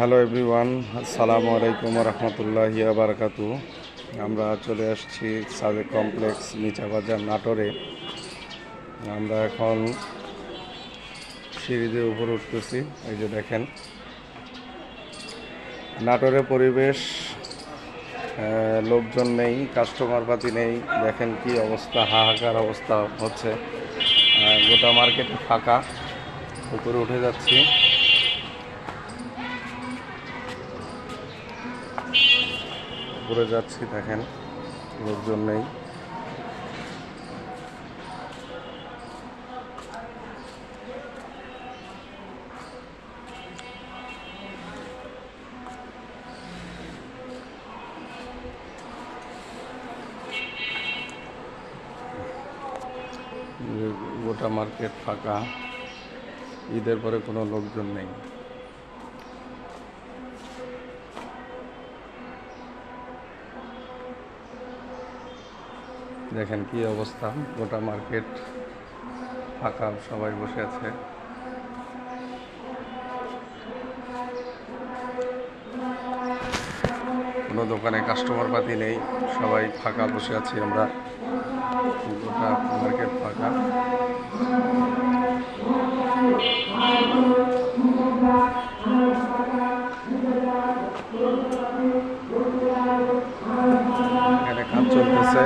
Hello everyone, আসসালামু আলাইকুম রহমতুল্লাহ বারাকাতু আমরা চলে আসছি সাবেক কমপ্লেক্স নিচা বাজার নাটোরে। আমরা এখন সিঁড়িতে উপর উঠতেছি, এই যে দেখেন। নাটোরে পরিবেশ লোকজন নেই কাস্টমার পাতি নেই, দেখেন কি অবস্থা, হাহাকার অবস্থা হচ্ছে। গোটা মার্কেটে ফাঁকা, উপরে উঠে যাচ্ছি। উপরে যাচ্ছি দেখেন লোকজন নেই। গোটা মার্কেট ফাঁকা। ঈদের পরে কোনো লোকজন নেই। দেখেন কি অবস্থা, গোটা মার্কেট ফাঁকা, সবাই বসে আছে। কোনো দোকানে কাস্টমার পাতি নেই, সবাই ফাঁকা বসে আছি আমরা। গোটা চলতেছে।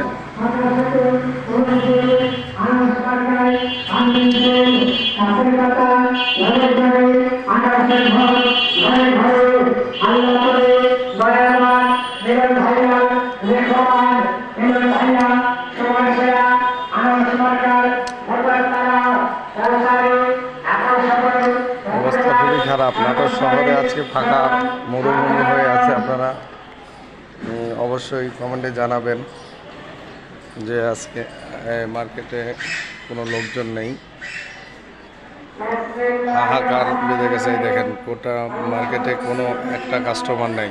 অবস্থা খুবই খারাপ। নাটোর শহরে আজকে ফাঁকা মরুভূমি হয়ে আছে আপনারা। অবশ্যই কমেন্টে জানাবেন যে আজকে মার্কেটে কোনো লোকজন নেই। হাহাকার বেঁধে গেছে দেখেন, গোটা মার্কেটে কোনো একটা কাস্টমার নেই।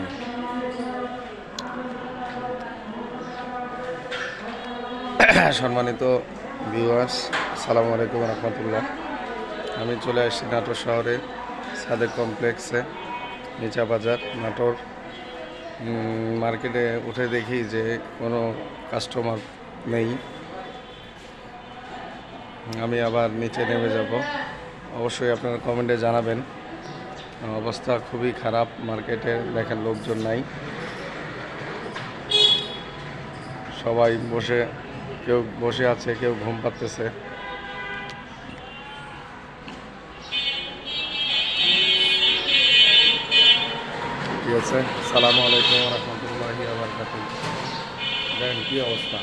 সম্মানিত ভিউয়ার্স সালামু আলাইকুম রহমতুল্লাহ। আমি চলে আসছি নাটোর শহরে, সাদেক কমপ্লেক্সে নিচা বাজার, নাটোর। মার্কেটে উঠে দেখি যে কোনো কাস্টমার নেই। আমি আবার নিচে নেমে যাব। অবশ্যই আপনারা কমেন্টে জানাবেন। অবস্থা খুবই খারাপ মার্কেটে দেখেন লোকজন নাই। সবাই বসে, কেউ বসে আছে, কেউ ঘুম পাচ্ছে ঠিক আছে সালামু আলাইকুম রহমতুল্লাহি আবরকাত দেখেন কি অবস্থা।